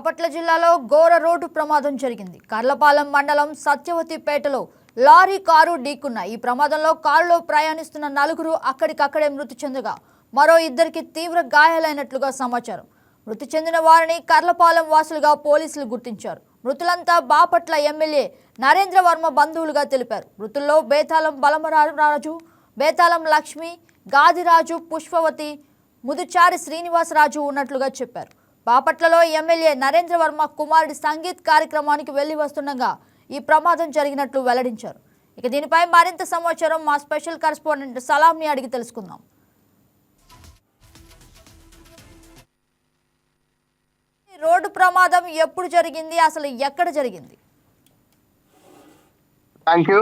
బాపట్ల జిల్లాలో ఘోర రోడ్డు ప్రమాదం జరిగింది. కర్లపాలెం మండలం సత్యవతిపేటలో లారీ కారు ఢీకున్నాయి ఈ ప్రమాదంలో కారులో ప్రయాణిస్తున్న నలుగురు అక్కడికక్కడే మృతి చెందగా మరో ఇద్దరికి తీవ్ర గాయాలైనట్లుగా సమాచారం. మృతి చెందిన వారిని కర్లపాలెం వాసులుగా పోలీసులు గుర్తించారు. మృతులంతా బాపట్ల ఎమ్మెల్యే నరేంద్ర వర్మ బంధువులుగా తెలిపారు. మృతుల్లో బేతాళం బలమరారాజు బేతాళం లక్ష్మి గాదిరాజు పుష్పవతి ముదుచారి శ్రీనివాసరాజు ఉన్నట్లుగా చెప్పారు. బాపట్లలో ఎమ్మెల్యే నరేంద్ర వర్మ కుమారుడి సంగీత్ కార్యక్రమానికి వెళ్ళి వస్తుండగా ఈ ప్రమాదం జరిగినట్లు వెల్లడించారు. ఇక దీనిపై మరింత సమాచారం మా స్పెషల్ కరెస్పాండెంట్ సలాంని అడిగి తెలుసుకుందాం. రోడ్డు ప్రమాదం ఎప్పుడు జరిగింది? అసలు ఎక్కడ జరిగింది? థ్యాంక్ యూ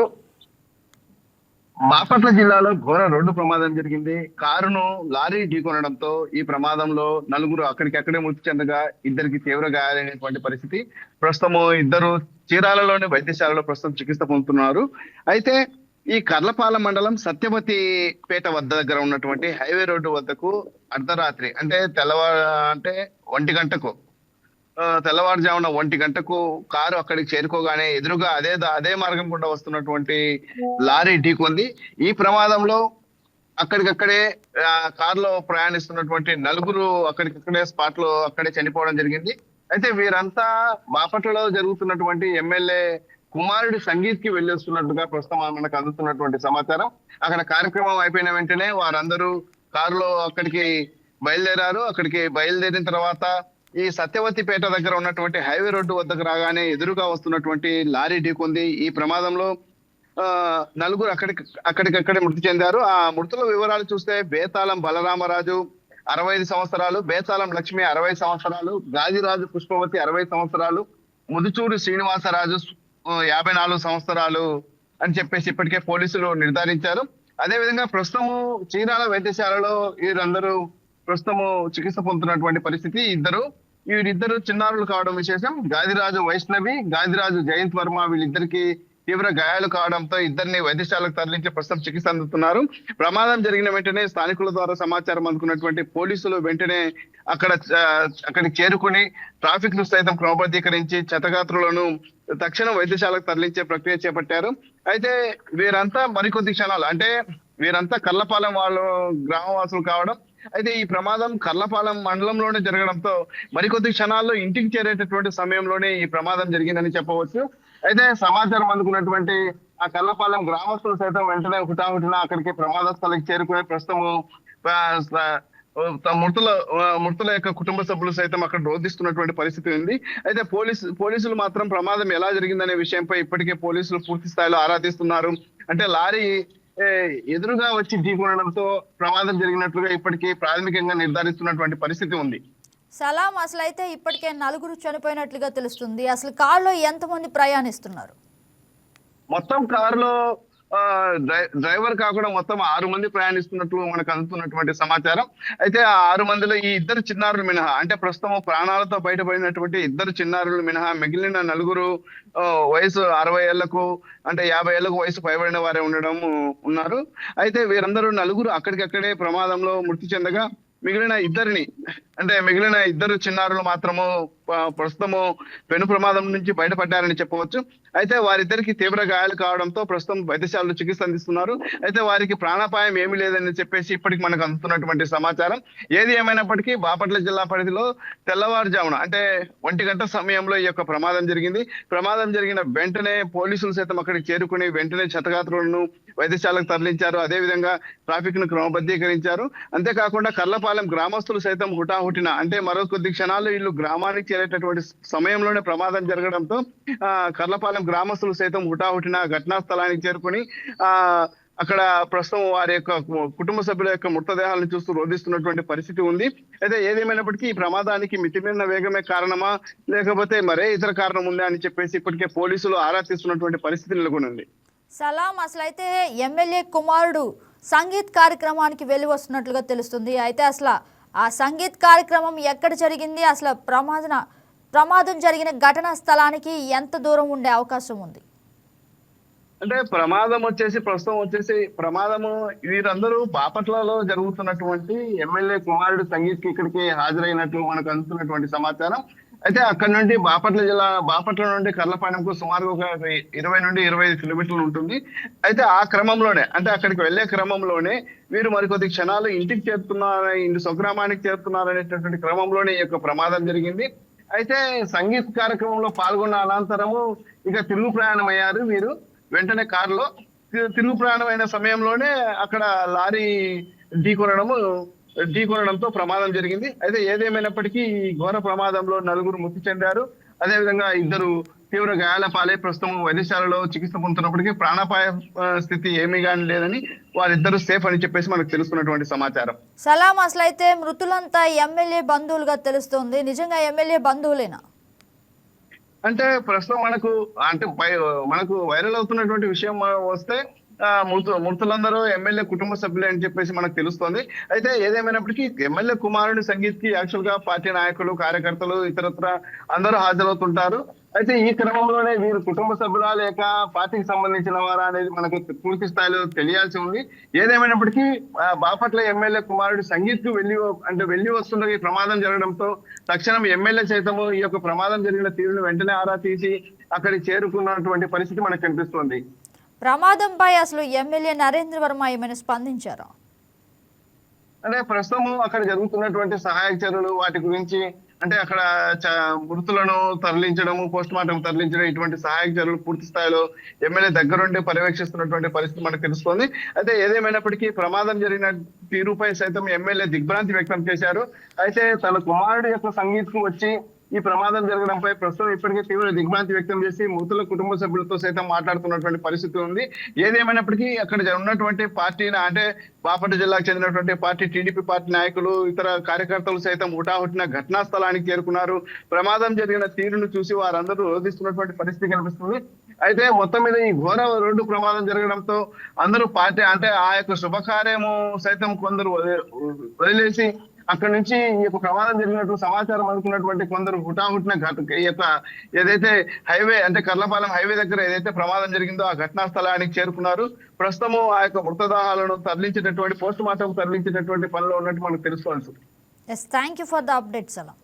బాపట్ల జిల్లాలో ఘోర రోడ్డు ప్రమాదం జరిగింది. కారును లారీ ఢీకొనడంతో ఈ ప్రమాదంలో నలుగురు అక్కడికక్కడే మృతి చెందగా ఇద్దరికి తీవ్ర గాయాలైనటువంటి పరిస్థితి. ప్రస్తుతము ఇద్దరు చీరాలలోని వైద్యశాలలో ప్రస్తుతం చికిత్స పొందుతున్నారు. అయితే ఈ కర్లపాలెం మండలం సత్యవతి పేట వద్ద దగ్గర ఉన్నటువంటి హైవే రోడ్డు వద్దకు అర్ధరాత్రి అంటే తెల్లవారు అంటే ఒంటి గంటకు తెల్లవారుజామున ఒంటి గంటకు కారు అక్కడికి చేరుకోగానే ఎదురుగా అదే దా- అదే మార్గం గుండా వస్తున్నటువంటి లారీ ఢీకొంది. ఈ ప్రమాదంలో అక్కడికక్కడే కారులో ప్రయాణిస్తున్నటువంటి నలుగురు అక్కడికక్కడే స్పాట్లో అక్కడే చనిపోవడం జరిగింది. అయితే వీరంతా బాపట్లలో జరుగుతున్నటువంటి ఎమ్మెల్యే కుమారుడి సంగీత్కి వెళ్ళి వస్తున్నట్టుగా ప్రస్తుతం మనకు అందుతున్నటువంటి సమాచారం. అక్కడ కార్యక్రమం అయిపోయిన వెంటనే వారందరూ కారులో అక్కడికి బయలుదేరారు. అక్కడికి బయలుదేరిన తర్వాత ఈ సత్యవతిపేట దగ్గర ఉన్నటువంటి హైవే రోడ్డు వద్దకు రాగానే ఎదురుగా వస్తున్నటువంటి లారీ ఢీకొంది. ఈ ప్రమాదంలో ఆ నలుగురు అక్కడికి అక్కడికక్కడే మృతి చెందారు. ఆ మృతుల వివరాలు చూస్తే బేతాళం బలరామరాజు అరవై ఐదు సంవత్సరాలు బేతాళం లక్ష్మి అరవై సంవత్సరాలు గాదిరాజు పుష్పవతి అరవై సంవత్సరాలు ముదుచూరు శ్రీనివాసరాజు యాభై నాలుగు సంవత్సరాలు అని చెప్పేసి ఇప్పటికే పోలీసులు నిర్ధారించారు. అదే విధంగా ప్రస్తుతము చీరాల వైద్యశాలలో వీరందరూ ప్రస్తుతము చికిత్స పొందుతున్నటువంటి పరిస్థితి ఇద్దరు. వీరిద్దరు చిన్నారులు కావడం విశేషం. గాదిరాజు వైష్ణవి గాదిరాజు జయంత్ వర్మ వీళ్ళిద్దరికి తీవ్ర గాయాలు కావడంతో ఇద్దరిని వైద్యశాలకు తరలించి ప్రస్తుతం చికిత్స అందుతున్నారు. ప్రమాదం జరిగిన వెంటనే స్థానికుల ద్వారా సమాచారం అందుకున్నటువంటి పోలీసులు వెంటనే అక్కడ అక్కడికి చేరుకుని ట్రాఫిక్ను సైతం క్రమబద్ధీకరించి చెత్తగాత్రులను తక్షణం వైద్యశాలకు తరలించే ప్రక్రియ చేపట్టారు. అయితే వీరంతా మరికొద్ది క్షణాలు అంటే వీరంతా కల్లపాలెం వాళ్ళు గ్రామవాసులు కావడం అయితే ఈ ప్రమాదం కర్లపాలెం మండలంలోనే జరగడంతో మరికొద్ది క్షణాల్లో ఇంటికి చేరేటటువంటి సమయంలోనే ఈ ప్రమాదం జరిగిందని చెప్పవచ్చు. అయితే సమాచారం అందుకున్నటువంటి ఆ కర్లపాలెం గ్రామస్తులు సైతం వెంటనే హుటాహుటిన అక్కడికి ప్రమాద స్థలికి చేరుకునే ప్రస్తుతము మృతుల మృతుల యొక్క కుటుంబ సభ్యులు సైతం అక్కడ రోధిస్తున్నటువంటి పరిస్థితి ఉంది. అయితే పోలీసు పోలీసులు మాత్రం ప్రమాదం ఎలా జరిగిందనే విషయంపై ఇప్పటికే పోలీసులు పూర్తి స్థాయిలో ఆరాధిస్తున్నారు అంటే లారీ ఎదురుగా వచ్చి ఢీకొనడంతో ప్రమాదం జరిగినట్లుగా ఇప్పటికీ ప్రాథమికంగా నిర్ధారిస్తున్నటువంటి పరిస్థితి ఉంది. సలాం అసలు అయితే ఇప్పటికే నలుగురు చనిపోయినట్లుగా తెలుస్తుంది. అసలు కారులో ఎంతమంది ప్రయాణిస్తున్నారు? మొత్తం కారులో డ్రైవర్ కాకుండా మొత్తం ఆరు మంది ప్రయాణిస్తున్నట్లు మనకు అందుతున్నటువంటి సమాచారం. అయితే ఆ ఆరు మందిలో ఈ ఇద్దరు చిన్నారులు మినహా అంటే ప్రస్తుతం ప్రాణాలతో బయటపడినటువంటి ఇద్దరు చిన్నారులు మినహా మిగిలిన నలుగురు వయసు అరవై ఏళ్ళకు అంటే యాభై ఏళ్ళకు వయసు పైబడిన వారే ఉండడం ఉన్నారు. అయితే వీరందరూ నలుగురు అక్కడికక్కడే ప్రమాదంలో మృతి చెందగా మిగిలిన ఇద్దరిని అంటే మిగిలిన ఇద్దరు చిన్నారులు మాత్రము ప్రస్తుతము పెను ప్రమాదం నుంచి బయటపడ్డారని చెప్పవచ్చు. అయితే వారిద్దరికి తీవ్ర గాయాలు కావడంతో ప్రస్తుతం వైద్యశాలలో చికిత్స అందిస్తున్నారు. అయితే వారికి ప్రాణాపాయం ఏమీ లేదని చెప్పేసి ఇప్పటికి మనకు అందుతున్నటువంటి సమాచారం. ఏది ఏమైనప్పటికీ బాపట్ల జిల్లా పరిధిలో తెల్లవారుజామున అంటే ఒంటి గంట సమయంలో ఈ యొక్క ప్రమాదం జరిగింది. ప్రమాదం జరిగిన వెంటనే పోలీసులు సైతం అక్కడికి చేరుకుని వెంటనే క్షతగాత్రులను వైద్యశాలకు తరలించారు. అదే విధంగా ట్రాఫిక్ను క్రమబద్ధీకరించారు. అంతేకాకుండా కర్లపాలెం గ్రామస్తులు సైతం హుటాహుటిన అంటే మరో కొద్ది క్షణాలు వీళ్ళు గ్రామానికి చేరేటటువంటి సమయంలోనే ప్రమాదం జరగడంతో ఆ కర్లపాలెం గ్రామస్తులు సైతం హుటాహుటిన ఘటనా స్థలానికి చేరుకుని ఆ అక్కడ ప్రస్తుతం వారి యొక్క కుటుంబ సభ్యుల యొక్క మృతదేహాలను చూస్తూ రోధిస్తున్నటువంటి పరిస్థితి ఉంది. అయితే ఏదేమైనప్పటికీ ఈ ప్రమాదానికి మితిమీరిన వేగమే కారణమా లేకపోతే మరే ఇతర కారణం ఉందా అని చెప్పేసి ఇప్పటికే పోలీసులు ఆరా తీస్తున్నటువంటి పరిస్థితి నెలకొనింది. సలాం అసలు అయితే ఎమ్మెల్యే కుమారుడు సంగీత్ కార్యక్రమానికి వెళ్ళి వస్తున్నట్లుగా తెలుస్తుంది. అయితే అసలు ఆ సంగీత్ కార్యక్రమం ఎక్కడ జరిగింది? అసలు ప్రమాదన ప్రమాదం జరిగిన ఘటనా స్థలానికి ఎంత దూరం ఉండే అవకాశం ఉంది? అంటే ప్రమాదం వచ్చేసి ప్రస్తుతం వచ్చేసి ప్రమాదము వీరందరూ బాపట్లలో జరుగుతున్నటువంటి ఎమ్మెల్యే కుమారుడు సంగీత్కి ఇక్కడికి హాజరైనట్లు మనకు అందుతున్నటువంటి సమాచారం. అయితే అక్కడ నుండి బాపట్ల జిల్లా బాపట్ల నుండి కర్లపాలెంకు సుమారు ఒక ఇరవై నుండి ఇరవై ఐదు కిలోమీటర్లు ఉంటుంది. అయితే ఆ క్రమంలోనే అంటే అక్కడికి వెళ్ళే క్రమంలోనే వీరు మరికొద్ది క్షణాలు ఇంటికి చేరుతున్నారు ఇంటి స్వగ్రామానికి చేరుతున్నారు అనేటటువంటి క్రమంలోనే ఈ యొక్క ప్రమాదం జరిగింది. అయితే సంగీత్ కార్యక్రమంలో పాల్గొన్న అనంతరము ఇక తిరుగు ప్రయాణం అయ్యారు వీరు. వెంటనే కారులో తి- తిరుగు ప్రయాణం అయిన సమయంలోనే అక్కడ లారీ ఢీకొనడము ఢీకొనడంతో ప్రమాదం జరిగింది. అయితే ఏదేమైనప్పటికీ ఈ ఘోర ప్రమాదంలో నలుగురు మృతి చెందారు. అదేవిధంగా ఇద్దరు తీవ్ర గాయాల పాలై ప్రస్తుతం వైద్యశాలలో చికిత్స పొందుతున్నప్పటికీ ప్రాణాపాయ స్థితి ఏమీ కానీ లేదని వారిద్దరు సేఫ్ అని చెప్పేసి మనకు తెలుస్తున్నటువంటి సమాచారం. సలాం అసలైతే మృతులంతా ఎమ్మెల్యే బంధువులుగా తెలుస్తోంది. నిజంగా ఎమ్మెల్యే బంధువులేనా? అంటే ప్రస్తుతం మనకు అంటే మనకు వైరల్ అవుతున్నటువంటి విషయం వస్తే మృతు మృతులందరూ ఎమ్మెల్యే కుటుంబ సభ్యులే అని చెప్పేసి మనకు తెలుస్తోంది. అయితే ఏదేమైనప్పటికీ ఎమ్మెల్యే కుమారుని సంగీత్కి యాక్చువల్గా పార్టీ నాయకులు కార్యకర్తలు ఇతరత్ర అందరూ హాజరవుతుంటారు. అయితే ఈ క్రమంలోనే వీరు కుటుంబ సభ్యులా లేక పార్టీకి సంబంధించిన వారా అనేది మనకు పూర్తి స్థాయిలో తెలియాల్సి ఉంది. ఏదేమైనప్పటికీ బాపట్ల ఎమ్మెల్యే కుమారుడు సంగీత్కు వెళ్ళి అంటే వెళ్ళి వస్తుండగా ఈ ప్రమాదం జరగడంతో తక్షణం ఎమ్మెల్యే సైతము ఈ యొక్క ప్రమాదం జరిగిన తీరును వెంటనే ఆరా తీసి అక్కడికి చేరుకున్నటువంటి పరిస్థితి మనకు కనిపిస్తుంది. ప్రమాదంపై అసలు ఎమ్మెల్యే నరేంద్ర వర్మ ఏమైనా స్పందించారా? అంటే ప్రస్తుతం అక్కడ జరుగుతున్నటువంటి సహాయక చర్యలు వాటి గురించి అంటే అక్కడ చ- మృతులను తరలించడము పోస్ట్ మార్టం తరలించడం ఇటువంటి సహాయక చర్యలు పూర్తి స్థాయిలో ఎమ్మెల్యే దగ్గరుండి పర్యవేక్షిస్తున్నటువంటి పరిస్థితి మనకు తెలుస్తోంది. అయితే ఏదేమైనప్పటికీ ప్రమాదం జరిగిన తీరుపై సైతం ఎమ్మెల్యే దిగ్భ్రాంతి వ్యక్తం చేశారు. అయితే తన కుమారుడు యొక్క సంగీతం వచ్చి ఈ ప్రమాదం జరగడంపై ప్రస్తుతం ఇప్పటికే తీవ్ర దిగ్భ్రాంతి వ్యక్తం చేసి మృతుల కుటుంబ సభ్యులతో సైతం మాట్లాడుతున్నటువంటి పరిస్థితి ఉంది. ఏదేమైనప్పటికీ అక్కడ ఉన్నటువంటి పార్టీ అంటే బాపట్ల జిల్లాకు చెందినటువంటి పార్టీ టీడీపీ పార్టీ నాయకులు ఇతర కార్యకర్తలు సైతం ఉటాహుటిన ఘటనా స్థలానికి చేరుకున్నారు. ప్రమాదం జరిగిన తీరును చూసి వారందరూ రోధిస్తున్నటువంటి పరిస్థితి కనిపిస్తుంది. అయితే మొత్తం మీద ఈ ఘోర రోడ్డు ప్రమాదం జరగడంతో అందరూ పార్టీ అంటే ఆ యొక్క శుభకార్యము సైతం కొందరు వదిలే- వదిలేసి అక్కడ నుంచి ఈ యొక్క ప్రమాదం జరిగినట్టు సమాచారం అందుకున్నటువంటి కొందరు హుటాహుటిన ఈ యొక్క ఏదైతే హైవే అంటే కర్లపాలెం హైవే దగ్గర ఏదైతే ప్రమాదం జరిగిందో ఆ ఘటనా స్థలానికి చేరుకున్నారు. ప్రస్తుతము ఆ యొక్క మృతదేహాలను తరలించేటటువంటి పోస్ట్ మార్టం తరలించేటటువంటి పనిలో ఉన్నట్టు మనకు తెలుసుకోవచ్చు thank you for the update Salam